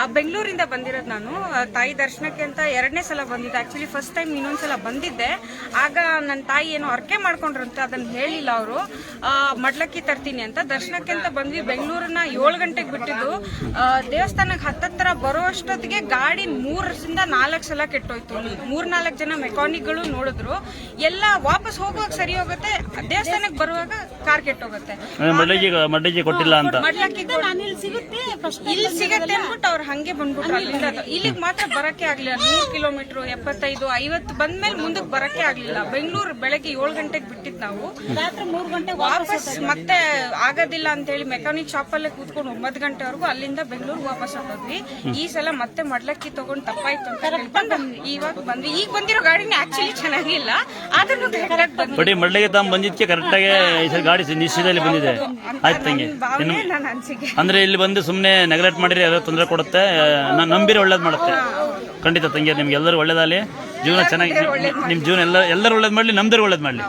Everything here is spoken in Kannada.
ಆ ಬೆಂಗಳೂರಿಂದ ಬಂದಿರೋದು ನಾನು. ತಾಯಿ ದರ್ಶನಕ್ಕೆ ಅಂತ ಎರಡನೇ ಸಲ ಬಂದಿದ್ದೆ. ಆಕ್ಚುಲಿ ಫಸ್ಟ್ ಟೈಮ್ ಇನ್ನೊಂದ್ಸಲ ಬಂದಿದ್ದೆ. ಆಗ ನನ್ನ ತಾಯಿ ಏನೋ ಅರ್ಕೆ ಮಾಡ್ಕೊಂಡ್ರಂತೆ ಅದನ್ನ ಹೇಳಿಲ್ಲ ಅವರು. ಮಡ್ಲಕ್ಕಿ ತರ್ತೀನಿ ಅಂತ ದರ್ಶನಕ್ಕೆ ಅಂತ ಬಂದ್ವಿ. ಬೆಂಗಳೂರನ್ನ ಏಳು ಗಂಟೆಗೆ ಬಿಟ್ಟಿದ್ದು. ದೇವಸ್ಥಾನಕ್ಕೆ ಹತ್ತತ್ರ ಬರೋ ಅಷ್ಟೊತ್ತಿಗೆ ಗಾಡಿ ಮೂರರಿಂದ ನಾಲ್ಕು ಸಲ ಕೆಟ್ಟೋಯ್ತು. ಮೂರ್ ನಾಲ್ಕು ಜನ ಮೆಕಾನಿಕ್ಗಳು ನೋಡಿದ್ರು. ಎಲ್ಲ ವಾಪಸ್ ಹೋಗುವಾಗ ಸರಿ ಹೋಗುತ್ತೆ. ದೇವಸ್ಥಾನಕ್ಕೆ ಬರುವಾಗ ಕಾರ್ ಕೆಟ್ಟೋಗುತ್ತೆ. ಮಡ್ಲಕ್ಕಿ ಕೊಟ್ಟಿಲ್ಲ ಅಂತ. ಮಡ್ಲಕ್ಕಿ ಇಲ್ಲಿ ಸಿಗತ್ತೆ ಅಂದ್ಬಿಟ್ಟು ಅವ್ರು ಹಂಗೆ ಬಂದ್ಬಿಟ್ರು. ಅಲ್ಲಿಂದ ಇಲ್ಲಿಗೆ ಮಾತ್ರ ಬರಕ್ಕೆ ಆಗ್ಲಿಲ್ಲ. ನೂರು ಕಿಲೋಮೀಟರ್ ಎಪ್ಪತ್ತೈದು ಐವತ್ತು ಬಂದ್ಮೇಲೆ ಮುಂದಕ್ಕೆ ಬರಕ್ಕೆ ಆಗ್ಲಿಲ್ಲ. ಬೆಂಗಳೂರು ಬೆಳಗ್ಗೆ ಏಳು ಗಂಟೆಗೆ ಬಿಟ್ಟಿದ್ ನಾವು. ರಾತ್ರಿ ಮೂರ್ ಗಂಟೆ ವಾಪಸ್ ಮತ್ತೆ ಆಗೋದಿಲ್ಲ ಅಂತ ಹೇಳಿ ಮೆಕ್ಯಾನಿಕ್ ಶಾಪ್ ಅಲ್ಲೇ ಕೂತ್ಕೊಂಡು ಒಂಬತ್ತು ಗಂಟೆವರೆಗೂ ಅಲ್ಲಿಂದ ಬೆಂಗಳೂರು ವಾಪಸ್ ಹೋದ್ವಿ ಈ ಸಲ ಮತ್ತೆ ಮಡ್ಲಕ್ಕಿ ತಗೊಂಡ್ ತಪ್ಪಾಯ್ತು ಅಂತ ಹೇಳ್ಕೊಂಡು ಬಂದ್ವಿ. ಇವಾಗ ಬಂದ್ವಿ. ಈಗ ಬಂದಿರೋ ಗಾಡಿನ ಆಕ್ಚುಲಿ ಚೆನ್ನಾಗಿಲ್ಲ. ಆದ್ರೂ ಕರೆಕ್ಟ್ ಬಂದ್ವಿ. ಮಡ್ಲಿಗೆ ತಾವು ಬಂದಿದ್ದಕ್ಕೆ ಕರೆಕ್ಟಾಗಿ ಈ ಸಲ ಗಾಡಿ ನಿಶ್ಚಿತದಲ್ಲಿ ಬಂದಿದೆ. ಆಯ್ತು ತಂಗಿ. ಅಂದ್ರೆ ಇಲ್ಲಿ ಬಂದು ಸುಮ್ಮನೆ ನೆಗ್ಲೆಕ್ಟ್ ಮಾಡಿದ್ರೆ ಯಾವ್ದೋ ತೊಂದರೆ ಕೊಡುತ್ತೆ? ನಾನು ನಂಬಿರಿ ಒಳ್ಳೇದು ಮಾಡುತ್ತೆ. ಖಂಡಿತ ತಂಗಿ ನಿಮ್ಗೆ ಎಲ್ಲರೂ ಒಳ್ಳೇದಾಗಲಿ. ಜೀವನ ಚೆನ್ನಾಗಿ ನಿಮ್ಮ ಜೀವನ ಎಲ್ಲ ಎಲ್ಲರೂ ಒಳ್ಳೇದು ಮಾಡಲಿ ನಮ್ದರು ಒಳ್ಳೇದು ಮಾಡಲಿ.